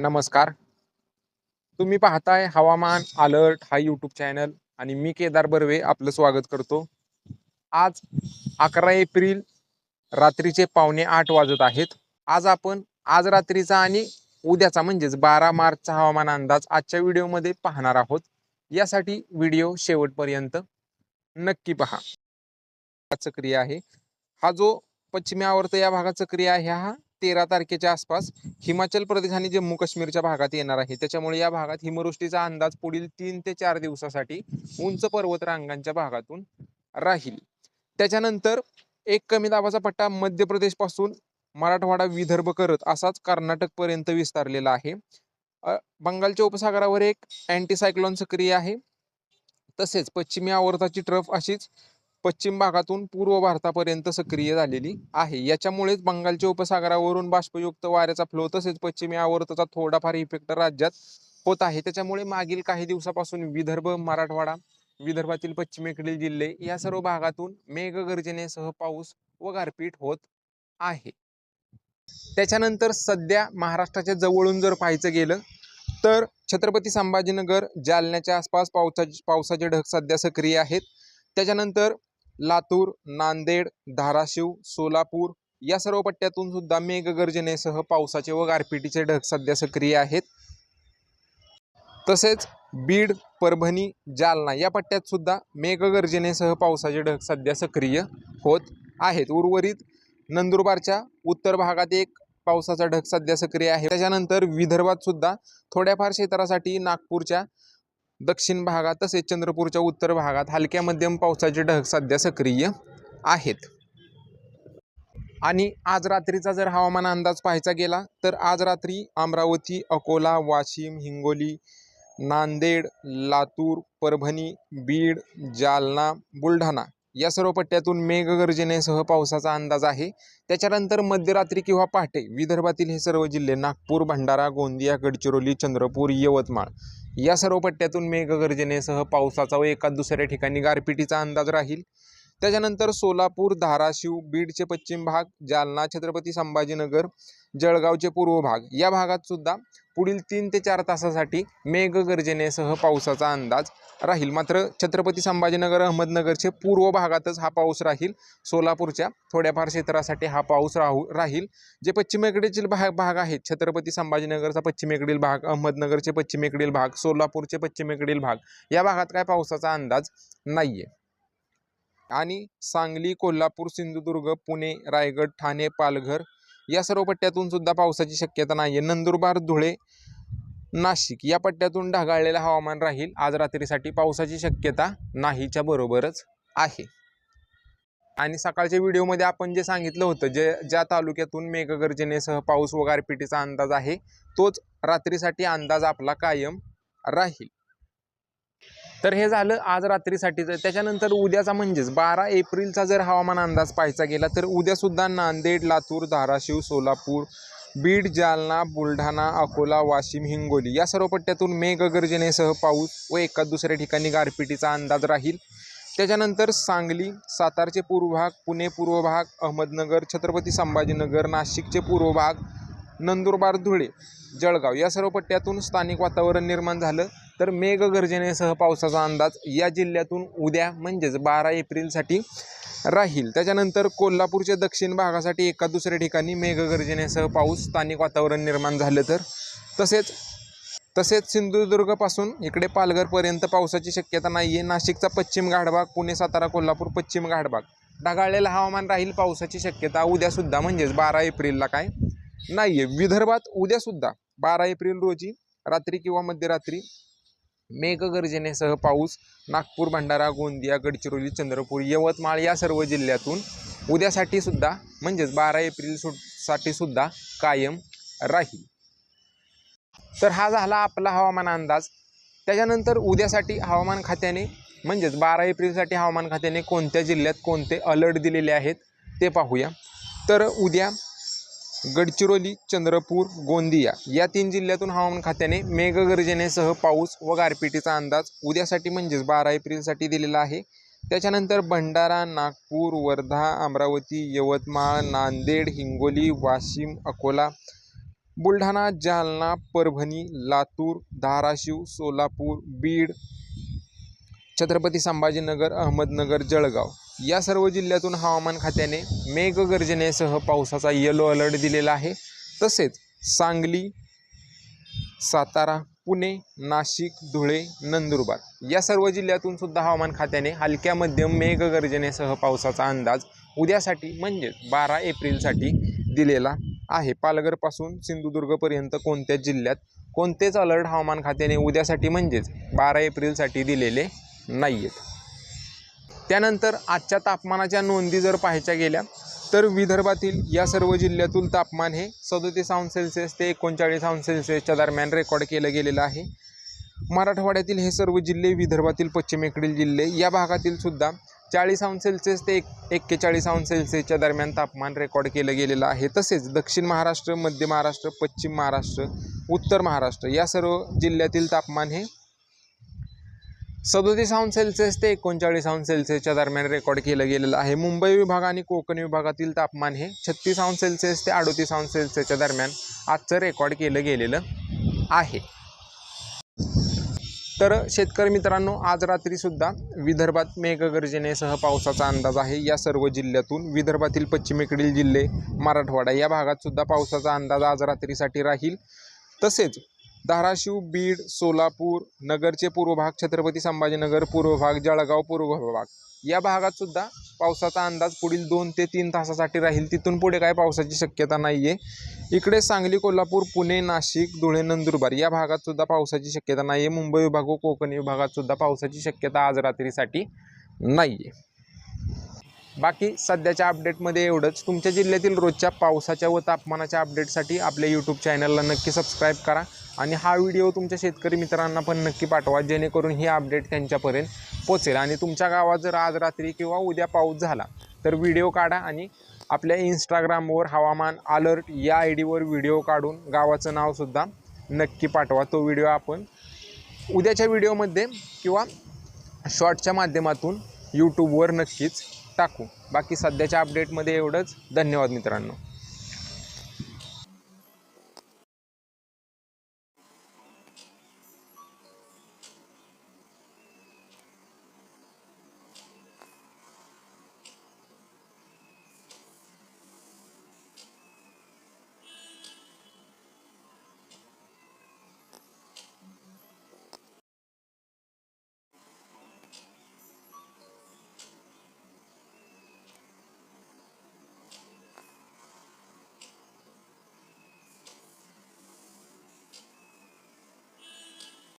नमस्कार. तुम्ही पाहताय हवामान अलर्ट हा यूट्यूब चॅनल आणि मी केदार बर्वे आपलं स्वागत करतो. आज अकरा एप्रिल रात्रीचे पावणे आठ वाजत आहेत. आज आपण आज रात्रीचा आणि उद्याचा म्हणजेच बारा मार्चचा हवामान अंदाज आजच्या व्हिडिओमध्ये पाहणार आहोत. यासाठी व्हिडिओ शेवटपर्यंत नक्की पहा. सक्रिय आहे. हा जो पश्चिमी आवर्त या भागात सक्रिय आहे हा तेरा तारखेच्या आसपास हिमाचल प्रदेश आणि जम्मू काश्मीरच्या भागात येणार आहे. त्याच्यामुळे या भागात हिमवृष्टीचा अंदाज पुढील तीन ते चार दिवसासाठी उंच पर्वत रांगांच्या भागातून राहील. त्याच्यानंतर एक कमी दाबाचा पट्टा मध्य प्रदेशपासून मराठवाडा विदर्भ करत असाच कर्नाटक पर्यंत विस्तारलेला आहे. बंगालच्या उपसागरावर एक अँटीसायक्लॉन सक्रिय आहे. तसेच पश्चिमी आवर्ताची ट्रफ अशीच पश्चिम भागातून पूर्व भारतापर्यंत सक्रिय झालेली आहे. याच्यामुळेच बंगालच्या उपसागरावरून बाष्पयुक्त वाऱ्याचा फ्लो तसेच पश्चिमी आवर्ताचा थोडाफार इफेक्ट राज्यात होत आहे. त्याच्यामुळे मागील काही दिवसापासून विदर्भ मराठवाडा विदर्भातील पश्चिमेकडील जिल्हे या सर्व भागातून मेघगर्जनेसह पाऊस व गारपीट होत आहे. त्याच्यानंतर सध्या महाराष्ट्राच्या जवळून जर पाहायचं गेलं तर छत्रपती संभाजीनगर जालन्याच्या आसपास पावसाचे पावसाचे ढग सध्या सक्रिय आहेत. त्याच्यानंतर लातूर नांदेड धाराशिव सोलापूर या सर्व पट्ट्यातून सुद्धा मेघगर्जनेसह पावसाचे व गारपिटीचे ढग सध्या सक्रिय आहेत. तसेच बीड परभणी जालना या पट्ट्यात सुद्धा मेघगर्जनेसह पावसाचे ढग सध्या सक्रिय होत आहेत. उर्वरित नंदुरबारच्या उत्तर भागात एक पावसाचा ढग सध्या सक्रिय आहे. त्याच्यानंतर विदर्भात सुद्धा थोड्याफार क्षेत्रासाठी नागपूरच्या दक्षिण भागात तसेच चंद्रपूरच्या उत्तर भागात हलक्या मध्यम पावसाचे ढग सध्या सक्रिय आहेत. आणि आज रात्रीचा जर हवामान अंदाज पाहायचा गेला तर आज रात्री अमरावती अकोला वाशिम हिंगोली नांदेड लातूर परभणी बीड जालना बुलढाणा या सर्व पट्ट्यातून मेघगर्जनेसह पावसाचा अंदाज आहे. त्याच्यानंतर मध्यरात्री किंवा पहाटे विदर्भातील हे सर्व जिल्हे नागपूर भंडारा गोंदिया गडचिरोली चंद्रपूर यवतमाळ या सर्व पट्ट्यातून मेघगर्जनेसह पावसाचा व एका दुसऱ्या ठिकाणी गारपिटीचा अंदाज राहील. त्याच्यानंतर सोलापूर धाराशिव बीडचे पश्चिम भाग जालना छत्रपती संभाजीनगर जळगावचे पूर्व भाग या भागात सुद्धा पुढील तीन ते चार तासासाठी मेघगर्जनेसह पावसाचा अंदाज राहील. मात्र छत्रपती संभाजीनगर अहमदनगरचे पूर्व भागातच हा पाऊस राहील. सोलापूरच्या थोड्याफार क्षेत्रासाठी हा पाऊस राहू राहील. जे पश्चिमेकडील भाग भाग आहेत छत्रपती संभाजीनगरचा पश्चिमेकडील भाग अहमदनगरचे पश्चिमेकडील भाग सोलापूरचे पश्चिमेकडील भाग या भागात काय पावसाचा अंदाज नाही आहे आणि सांगली कोल्हापूर सिंधुदुर्ग पुणे रायगड ठाणे पालघर या सर्व पट्ट्यातून सुद्धा पावसाची शक्यता नाही आहे नंदुरबार धुळे नाशिक या पट्ट्यातून ढगाळलेलं हवामान राहील. आज रात्रीसाठी पावसाची शक्यता नाहीच्या बरोबरच आहे. आणि सकाळच्या व्हिडिओमध्ये आपण जे सांगितलं होतं जे ज्या तालुक्यातून मेघगर्जनेसह पाऊस व गारपिटीचा अंदाज आहे तोच रात्रीसाठी अंदाज आपला कायम राहील. तर हे झालं आज रात्रीसाठीचं त्याच्यानंतर उद्याचा म्हणजेच बारा एप्रिलचा जर हवामान अंदाज पाहायचा गेला तर उद्यासुद्धा नांदेड लातूर धाराशिव सोलापूर बीड जालना बुलढाणा अकोला वाशिम हिंगोली या सर्व पट्ट्यातून मेघगर्जनेसह पाऊस व एका दुसऱ्या ठिकाणी गारपिटीचा अंदाज राहील. त्याच्यानंतर सांगली सातारचे पूर्व भाग पुणे पूर्व भाग अहमदनगर छत्रपती संभाजीनगर नाशिकचे पूर्व भाग नंदुरबार धुळे जळगाव या सर्व पट्ट्यातून स्थानिक वातावरण निर्माण झालं. तर मेघगर्जनेसह पावसाचा अंदाज या जिल्ह्यातून उद्या म्हणजेच बारा एप्रिलसाठी राहील. त्याच्यानंतर कोल्हापूरच्या दक्षिण भागासाठी एका दुसऱ्या ठिकाणी मेघगर्जनेसह पाऊस स्थानिक वातावरण निर्माण झालं तर. तसेच तसेच सिंधुदुर्गपासून इकडे पालघरपर्यंत पावसाची शक्यता नाही आहे नाशिकचा पश्चिम घाटभाग पुणे सातारा कोल्हापूर पश्चिम घाटभाग. ढगाळलेलं हवामान राहील पावसाची शक्यता उद्यासुद्धा म्हणजेच बारा एप्रिलला काय नाही आहे विदर्भात उद्यासुद्धा बारा एप्रिल रोजी रात्री किंवा मध्यरात्री मेघगर्जनेसह पाऊस नागपूर भंडारा गोंदिया गडचिरोली चंद्रपूर यवतमाळ या सर्व जिल्ह्यातून उद्यासाठी सुद्धा म्हणजेच बारा एप्रिल सु साठी सुद्धा कायम राहील. तर हा झाला आपला हवामान अंदाज. त्याच्यानंतर उद्यासाठी हवामान खात्याने म्हणजेच बारा एप्रिलसाठी हवामान खात्याने कोणत्या जिल्ह्यात कोणते अलर्ट दिलेले आहेत ते पाहूया. तर उद्या गडचिरोली चंद्रपूर गोंदिया या तीन जिल्ह्यातून हवामान खात्याने मेघगर्जनेसह पाऊस व गारपिटीचा अंदाज उद्यासाठी म्हणजेच बारा एप्रिलसाठी दिलेला आहे. त्याच्यानंतर भंडारा नागपूर वर्धा अमरावती यवतमाळ नांदेड हिंगोली वाशिम अकोला बुलढाणा जालना परभणी लातूर धाराशिव सोलापूर बीड छत्रपती संभाजीनगर अहमदनगर जळगाव. या सर्व जिल्ह्यातून हवामान खात्याने मेघगर्जनेसह पावसाचा येलो अलर्ट दिलेला आहे. तसेच सांगली सातारा पुणे नाशिक धुळे नंदुरबार या सर्व जिल्ह्यातून सुद्धा हवामान खात्याने हलक्या मध्यम मेघगर्जनेसह पावसाचा अंदाज उद्यासाठी म्हणजेच बारा एप्रिलसाठी दिलेला आहे. पालघरपासून सिंधुदुर्गपर्यंत कोणत्याच जिल्ह्यात कोणतेच अलर्ट हवामान खात्याने उद्यासाठी म्हणजेच बारा एप्रिलसाठी दिलेले नाही आहेत त्यानंतर आजच्या तापमानाच्या नोंदी जर पाहायच्या गेल्या तर विदर्भातील या सर्व जिल्ह्यातून तापमान हे सदोतीस अंश सेल्सिअस ते एकोणचाळीस अंश सेल्सिअसच्या दरम्यान रेकॉर्ड केलं गेलेलं आहे. मराठवाड्यातील हे सर्व जिल्हे विदर्भातील पश्चिमेकडील जिल्हे या भागातील सुद्धा चाळीस अंश सेल्सिअस ते एक एक्केचाळीस अंश सेल्सिअसच्या दरम्यान तापमान रेकॉर्ड केलं गेलेलं आहे. तसेच दक्षिण महाराष्ट्र मध्य महाराष्ट्र पश्चिम महाराष्ट्र उत्तर महाराष्ट्र या सर्व जिल्ह्यातील तापमान हे सदोतीस अंश सेल्सिअस ते एकोणचाळीस अंश सेल्सिअसच्या दरम्यान रेकॉर्ड केलं गेलेलं आहे. मुंबई विभाग आणि कोकण विभागातील तापमान हे छत्तीस अंश सेल्सिअस ते अडोतीस अंश सेल्सिअसच्या दरम्यान आजचं रेकॉर्ड केलं गेलेलं आहे. तर शेतकरी मित्रांनो आज रात्रीसुद्धा विदर्भात मेघगर्जनेसह पावसाचा अंदाज आहे. या सर्व जिल्ह्यातून विदर्भातील पश्चिमेकडील जिल्हे मराठवाडा या भागातसुद्धा पावसाचा अंदाज आज रात्रीसाठी राहील. तसेच धाराशिव बीड सोलापूर नगरचे पूर्व भाग छत्रपती संभाजीनगर पूर्व भाग जळगाव पूर्व भाग. या भागात सुद्धा पावसाचा अंदाज पुढील दोन ते तीन तासासाठी राहील. तिथून पुढे काय पावसाची शक्यता नाही आहे इकडे सांगली कोल्हापूर पुणे नाशिक धुळे नंदुरबार या भागात सुद्धा पावसाची शक्यता नाही आहे मुंबई विभाग व कोकण विभागात सुद्धा पावसाची शक्यता आज रात्रीसाठी नाही आहे बाकी सध्याच्या अपडेटमध्ये एवढंच. तुमच्या जिल्ह्यातील रोजच्या पावसाच्या व तापमानाच्या अपडेटसाठी आपल्या यूट्यूब चॅनलला नक्की सबस्क्राईब करा. आणि हा व्हिडिओ तुमच्या शेतकरी मित्रांना पण नक्की पाठवा जेणेकरून ही अपडेट त्यांच्यापर्यंत पोचेल आणि तुमच्या गावात जर आज रात्री किंवा उद्या पाऊस झाला तर व्हिडिओ काढा आणि आपल्या इंस्टाग्रामवर हवामान अलर्ट या आय डीवर व्हिडिओ काढून गावाचं नावसुद्धा नक्की पाठवा. तो व्हिडिओ आपण उद्याच्या व्हिडिओमध्ये किंवा शॉर्टच्या माध्यमातून यूट्यूबवर नक्कीच टाकू. बाकी सध्याच्या अपडेटमध्ये एवढंच. धन्यवाद मित्रांनो.